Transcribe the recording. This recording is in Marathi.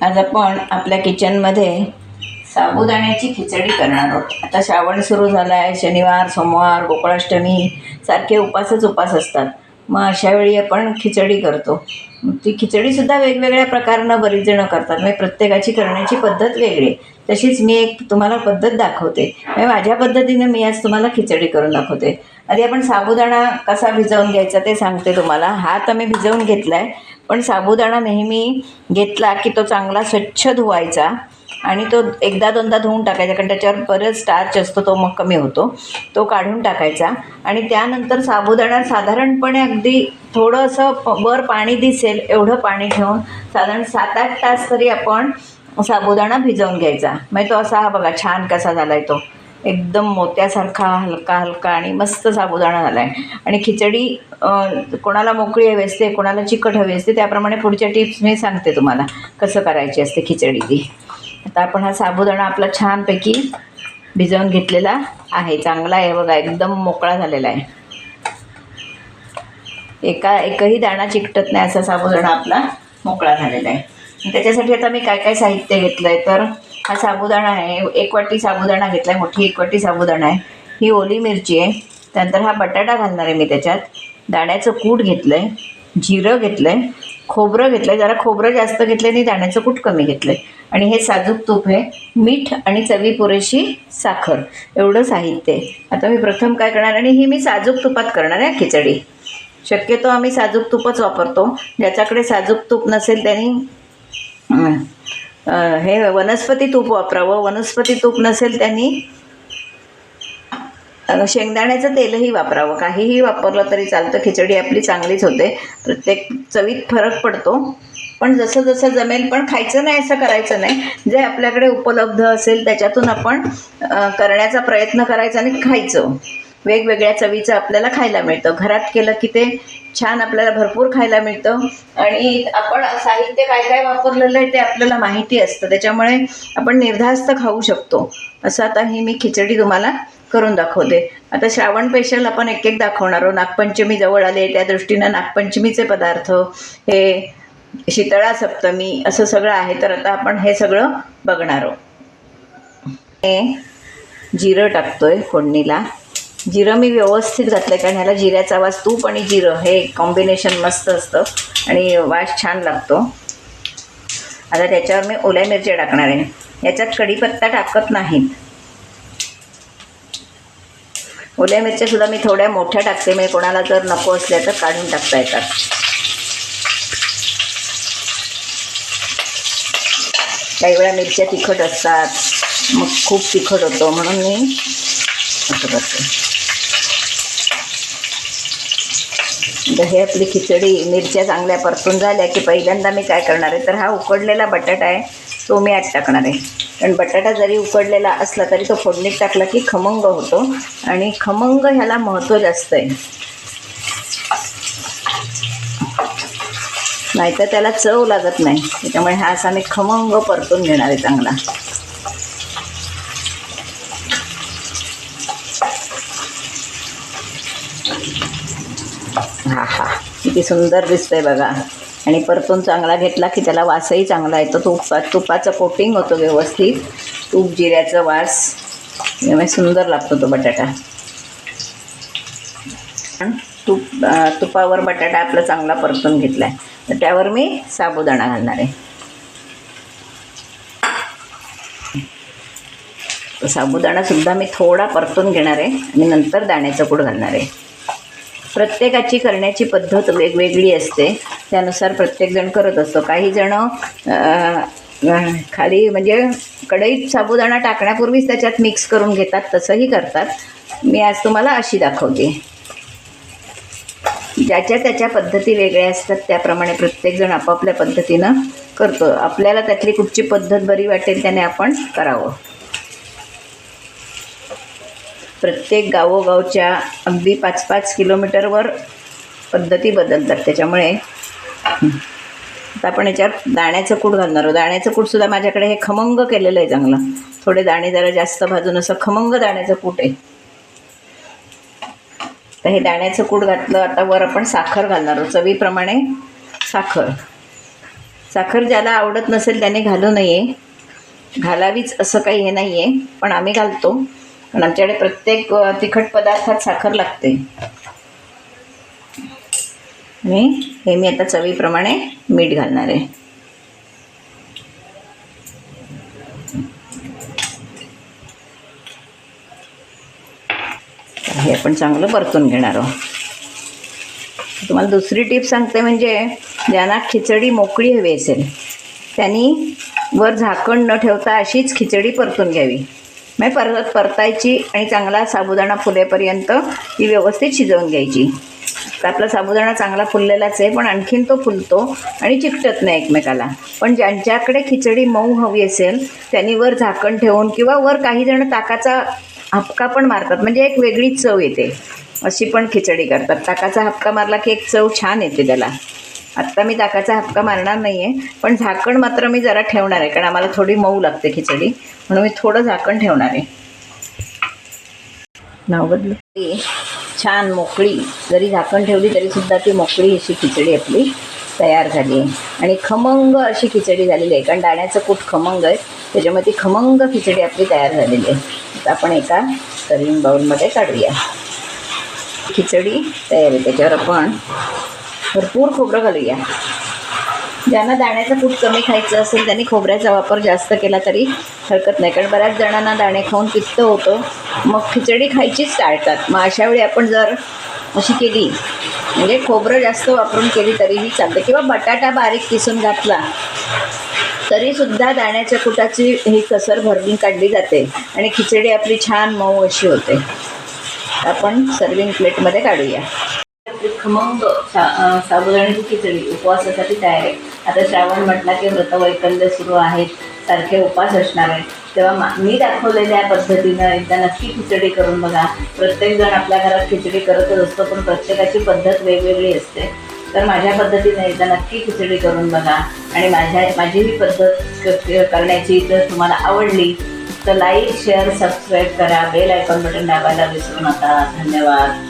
आज आपण आपल्या किचनमध्ये साबुदाण्याची खिचडी करणार आहोत. आता श्रावण सुरू झाला आहे शनिवार सोमवार गोकुळाष्टमी सारखे उपासच उपास असतात. मग अशा वेळी आपण खिचडी करतो. ती खिचडीसुद्धा वेगवेगळ्या प्रकारनं बरीच जणं करतात. म्हणजे प्रत्येकाची करण्याची पद्धत वेगळी. तशीच मी एक तुम्हाला पद्धत दाखवते. म्हणजे माझ्या पद्धतीने मी आज तुम्हाला खिचडी करून दाखवते. आधी आपण साबुदाणा कसा भिजवून घ्यायचा ते सांगते तुम्हाला. हा तर मी भिजवून घेतला आहे पण साबुदाणा नेहमी घेतला की तो चांगला स्वच्छ धुवायचा. आणि तो एकदा दोनदा धुवून टाकायचा कारण त्याच्यावर बरंच स्टार्च असतो तो मग कमी होतो. तो काढून टाकायचा आणि त्यानंतर साबुदाणा साधारणपणे अगदी थोडंसं वर पाणी दिसेल एवढं पाणी ठेवून साधारण सात आठ तास तरी आपण साबुदाणा भिजवून घ्यायचा. म्हणजे तो असा हा बघा छान कसा झाला आहे तो. एकदम मोत्यासारखा हलका हलका आणि मस्त साबुदाणा झाला आहे आणि खिचडी कोणाला मोकळी हवी असते कोणाला चिकट हवी असते त्याप्रमाणे पुढच्या टिप्स मी सांगते तुम्हाला. कसं करायची असते खिचडी ती. आता आपण हा साबुदाणा आपला छानपैकी भिजवून घेतलेला आहे. चांगला आहे बघा एकदम मोकळा झालेला आहे. एका एकही दाणा चिकटत नाही असा साबुदाणा आपला मोकळा झालेला आहे. त्याच्यासाठी आता मी काय काय साहित्य घेतलं आहे तर हा साबुदाणा आहे एक वाटी साबुदाणा घेतला आहे मोठी एक वाटी साबुदाणा आहे. ही ओली मिरची आहे. त्यानंतर हा बटाटा घालणार आहे मी त्याच्यात. दाण्याचं कूट घेतलं आहे जिरं घेतलं आहे खोबरं घेतलं आहे जरा खोबरं जास्त घेतलं आणि दाण्याचं कूट कमी घेतलं आहे आणि हे साजूक तूप आहे. मीठ आणि चवी पुरेशी साखर. एवढं साहित्य आहे. आता मी प्रथम काय करणार आणि ही मी साजूक तुपात करणार आहे खिचडी. शक्यतो आम्ही साजूक तूपच वापरतो. ज्याच्याकडे साजूक तूप नसेल त्यांनी हे वनस्पती तूप वापरावं. वनस्पती तूप नसेल त्यांनी शेंगदाण्याचं तेलही वापरावं. काहीही वापरलं तरी चालतं. खिचडी आपली चांगलीच होते. प्रत्येक चवीत फरक पडतो. पण जसं जसं जमेल पण खायचं नाही असं करायचं नाही. जे आपल्याकडे उपलब्ध असेल त्याच्यातून आपण करण्याचा प्रयत्न करायचा आणि खायचं. वेगवेगळ्या चवीचं आपल्याला खायला मिळतं. घरात केलं की ते छान आपल्याला भरपूर खायला मिळतं. आणि आपण साहित्य काय काय वापरलेलं आहे ते आपल्याला माहिती असतं. त्याच्यामुळे आपण निर्धास्त खाऊ शकतो. असं आता ही मी खिचडी तुम्हाला करून दाखवते. आता श्रावण पेशल आपण एक एक दाखवणार आहोत. नागपंचमी जवळ आले त्या दृष्टीनं नागपंचमीचे पदार्थ हे शीतळा सप्तमी असं सगळं आहे. तर आता आपण हे सगळं बघणार आहोत. हे जिरं टाकतोय फोडणीला. जिरं मी व्यवस्थित घातलं आहे कारण ह्याला जिऱ्याचा वास तूप आणि जिरं हे कॉम्बिनेशन मस्त असतं आणि वास छान लागतो. आता त्याच्यावर मी ओल्या मिरच्या टाकणार आहे. याच्यात कढीपत्ता टाकत नाहीत. ओल्या मिरच्या सुद्धा मी थोड्या मोठ्या टाकते म्हणजे कोणाला जर नको असल्या तर काढून टाकता येतात. काही वेळा मिरच्या तिखट असतात मग खूप तिखट होतो म्हणून मी असं करते. तर हे आपली खिचडी मिरच्या चांगल्या परतून झाल्या की पहिल्यांदा मी काय करणार आहे? तर हा उकडलेला बटाटा आहे तो मी आत टाकणार आहे. कारण बटाटा जरी उकडलेला असला तरी तो फोडणीत टाकला की खमंग होतो आणि खमंग ह्याला महत्त्व जास्त आहे. नाहीतर त्याला चव लागत नाही. त्याच्यामुळे हा असा मी खमंग परतून घेणार आहे चांगला हा हा किती सुंदर दिसतंय बघा. आणि परतून चांगला घेतला की त्याला वासही चांगला येतो. तुपा तुपाचं कोटिंग होतो व्यवस्थित. तूप जिऱ्याचं वास. त्यामुळे सुंदर लागतो तो बटाटा. तूप तुपावर बटाटा आपला चांगला परतून घेतला आहे तर त्यावर मी साबुदाणा घालणार आहे. साबुदाणासुद्धा मी थोडा परतून घेणार आहे आणि नंतर दाण्याचं कूड घालणार आहे. प्रत्येकाची करण्याची पद्धत वेगवेगळी असते. त्यानुसार प्रत्येकजण करत असतो. काही जण खाली म्हणजे कढईत साबुदाणा टाकण्यापूर्वीच त्याच्यात मिक्स करून घेतात तसंही करतात. मी आज तुम्हाला अशी दाखवते. ज्याच्या त्याच्या पद्धती वेगळ्या असतात त्याप्रमाणे प्रत्येकजण आपापल्या पद्धतीनं करतो. आपल्याला त्यातली कुठची पद्धत बरी वाटेल त्याने आपण करावं. प्रत्येक गावोगावच्या अगदी पाच पाच किलोमीटरवर पद्धती बदलतात. त्याच्यामुळे आता आपण याच्यावर दाण्याचं कूट घालणार आहोत. दाण्याचं कूटसुद्धा माझ्याकडे हे खमंग केलेलं आहे चांगलं. थोडे दाणे जरा जास्त भाजून असं खमंग दाण्याचं कूट आहे. तर हे दाण्याचं कूट घातलं आता वर आपण साखर घालणार आहोत. चवीप्रमाणे साखर. साखर ज्याला आवडत नसेल त्याने घालू नये. घालावीच असं काही हे नाही आहे पण आम्ही घालतो. पण आमच्याकडे प्रत्येक तिखट पदार्थात साखर लागते. आणि हे मी आता चवीप्रमाणे मीठ घालणार आहे. हे आपण चांगलं परतून घेणार आहोत. तुम्हाला दुसरी टीप सांगते म्हणजे ज्यांना खिचडी मोकळी हवी असेल त्यांनी वर झाकण न ठेवता अशीच खिचडी परतून घ्यावी. म्हणजे परत परतायची आणि चांगला साबुदाणा फुलेपर्यंत ती व्यवस्थित शिजवून घ्यायची. तर आपला साबुदाणा चांगला फुललेलाच आहे पण आणखीन तो फुलतो आणि चिकटत नाही एकमेकाला. पण ज्यांच्याकडे खिचडी मऊ हवी असेल त्यांनी वर झाकण ठेवून किंवा वर काही जण ताकाचा हपका पण मारतात. म्हणजे एक वेगळीच चव येते. अशी पण खिचडी करतात. ताकाचा हपका मारला की एक चव छान येते त्याला. आत्ता मी ताकाचा हपका मारणार नाही आहे पण झाकण मात्र मी जरा ठेवणार आहे कारण आम्हाला थोडी मऊ लागते खिचडी. म्हणून मी थोडं झाकण ठेवणार आहे. नाव बदलू. छान मोकळी जरी झाकण ठेवली तरीसुद्धा ती मोकळी अशी खिचडी आपली तयार झाली आहे. आणि खमंग अशी खिचडी झालेली आहे कारण दाण्याचं कूट खमंग आहे त्याच्यामुळे ती खमंग खिचडी आपली तयार झालेली आहे. आता आपण एका सर्विंग बाउलमध्ये काढूया. खिचडी तयार आहे त्याच्यावर आपण भरपूर खोबरं घालूया. ज्यांना दाण्याचं खूप कमी खायचं असेल त्यांनी खोबऱ्याचा वापर जास्त केला तरी हरकत नाही. कारण बऱ्याच जणांना दाणे खाऊन पित्त होतं. मग खिचडी खायचीच टाळतात मग अशावेळी आपण जर अशी केली म्हणजे खोबरं जास्त वापरून केली तरीही चालते. किंवा बटाटा बारीक किसून घातला तरीसुद्धा दाण्याच्या कुटाची ही कसर भरून काढली जाते. आणि खिचडी आपली छान मऊ अशी होते. आपण सर्विंग प्लेटमध्ये काढूया. आपली खमंग सा साबुदाण्याची खिचडी उपवासासाठी तयार आहे. आता श्रावण म्हटला की व्रतवैकल्य सुरू आहेत. सारखे उपास असणार आहेत. तेव्हा मा मी दाखवलेल्या पद्धतीनं एकदा नक्की खिचडी करून बघा. प्रत्येकजण आपल्या घरात खिचडी करतच असतो पण प्रत्येकाची पद्धत वेगवेगळी असते. तर माझ्या पद्धतीने एकदा नक्की खिचडी करून बघा. आणि माझ्या माझी ही पद्धत करण्याची जर तुम्हाला आवडली तर लाईक शेअर सबस्क्राईब करा. बेल आयकॉन बटन दाबायला विसरू नका. धन्यवाद.